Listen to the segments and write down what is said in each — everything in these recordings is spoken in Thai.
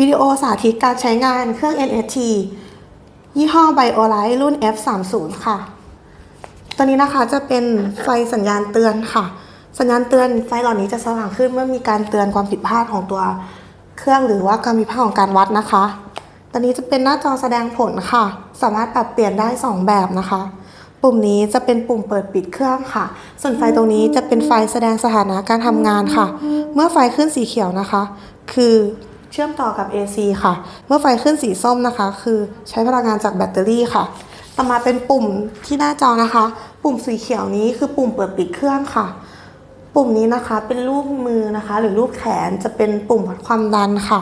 วิดีโอสาธิตการใช้งานเครื่อง NST ยี่ห้อ BioLite รุ่น F30 ค่ะ ตัวนี้นะคะจะเป็นไฟสัญญาณเตือนค่ะ สัญญาณเตือนไฟเหล่านี้จะสว่างขึ้นเมื่อมีการเตือนความผิดพลาดของตัวเครื่องหรือว่าการผิดพลาดของการวัดนะคะ ตัวนี้จะเป็นหน้าจอแสดงผลค่ะ สามารถปรับเปลี่ยนได้ 2 แบบนะคะ ปุ่มนี้จะเป็นปุ่มเปิดปิดเครื่องค่ะ ส่วนไฟตรงนี้จะเป็นไฟแสดงสถานะการทำงานค่ะ เมื่อไฟขึ้นสีเขียวนะคะ คือ เชื่อมต่อกับ AC ค่ะ เมื่อไฟขึ้นสีส้มนะคะ คือใช้พลังงานจากแบตเตอรี่ค่ะ ต่อมาเป็นปุ่มที่หน้าจอนะคะ ปุ่มสีเขียวนี้คือปุ่มเปิดปิดเครื่องค่ะ ปุ่มนี้นะคะเป็นรูปมือนะคะ หรือรูปแขนจะเป็นปุ่มวัดความดันค่ะ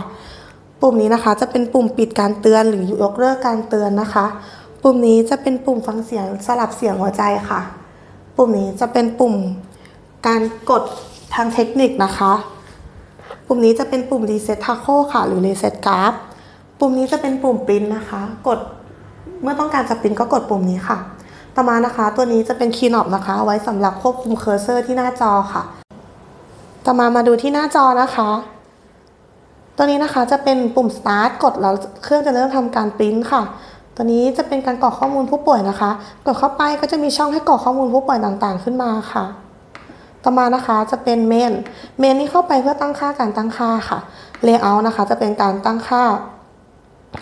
ปุ่มนี้นะคะจะเป็นปุ่มปิดการเตือนหรือยกเลิกการเตือนนะคะ ปุ่มนี้จะเป็นปุ่มฟังเสียงสลับเสียงหัวใจค่ะ ปุ่มนี้จะเป็นปุ่มการกดทางเทคนิคนะคะ ปุ่มนี้จะเป็นปุ่ม reset taco ค่ะ หรือ reset graph ปุ่มนี้จะเป็นปุ่มปริ้นนะคะ กดเมื่อต้องการจะปริ้นก็กดปุ่มนี้ค่ะ ต่อมานะคะ ตัวนี้จะเป็นคีย์นอบนะคะ ไว้สำหรับควบคุมเคอร์เซอร์ที่หน้าจอค่ะ ต่อมามาดูที่หน้าจอนะคะ ตัวนี้นะคะจะเป็นปุ่ม start กดแล้วเครื่องจะเริ่มทำการปริ้นค่ะตัวนี้จะเป็นการกรอกข้อมูลผู้ป่วยนะคะ กดเข้าไปก็จะมีช่องให้กรอกข้อมูลผู้ป่วยต่างๆ ขึ้นมาค่ะ ต่อมานะคะจะเป็นเมน เมนนี้เข้าไปเพื่อตั้งค่าการตั้งค่าค่ะ Layout นะคะ จะเป็นการตั้งค่า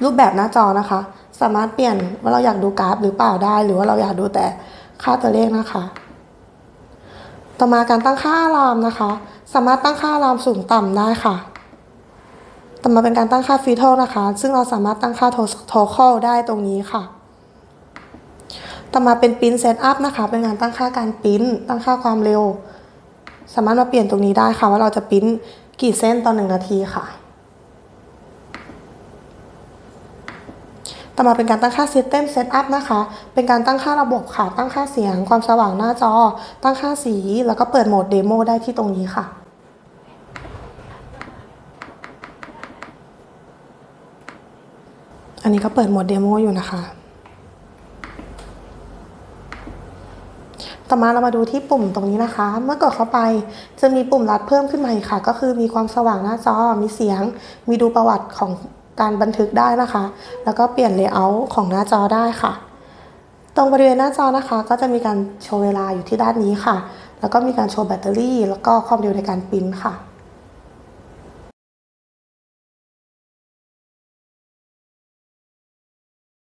รูปแบบหน้าจอนะคะ สามารถเปลี่ยนว่าเราอยากดูกราฟหรือเปล่าได้ หรือว่าเราอยากดูแต่ค่าตัวเลขนะคะ ต่อมาการตั้งค่าอะลามนะคะ สามารถตั้งค่าอะลามสูงต่ำได้ค่ะ ต่อมาเป็นการตั้งค่าฟีโทนะคะ ซึ่งเราสามารถตั้งค่าโทคอลได้ตรงนี้ค่ะต่อมาเป็นปริ้นเซตอัพนะคะ เป็นการตั้งค่าการปริ้นตั้งค่าความเร็ว สามารถมาเปลี่ยนตรงนี้ได้ค่ะว่าเราจะปิ้นกี่เส้นต่อหนึ่งนาทีค่ะ ต่อมาเป็นการตั้งค่า System Setup นะคะ เป็นการตั้งค่าระบบค่ะ ตั้งค่าเสียง ความสว่างหน้าจอ ตั้งค่าสี แล้วก็เปิดโหมดเดโมได้ที่ตรงนี้ค่ะอันนี้ก็เปิดโหมดเดโมอยู่นะคะ ต่อมาเรามาดูที่ปุ่มตรงนี้นะคะ เมื่อกดเข้าไปจะมีปุ่มรัดเพิ่มขึ้นมาอีกค่ะ ก็คือมีความสว่างหน้าจอ มีเสียง มีดูประวัติของการบันทึกได้นะคะ แล้วก็เปลี่ยนเลเยอร์ของหน้าจอได้ค่ะ ตรงบริเวณหน้าจอนะคะ ก็จะมีการโชว์เวลาอยู่ที่ด้านนี้ค่ะ แล้วก็มีการโชว์แบตเตอรี่ แล้วก็ความเร็วในการปริ้นค่ะ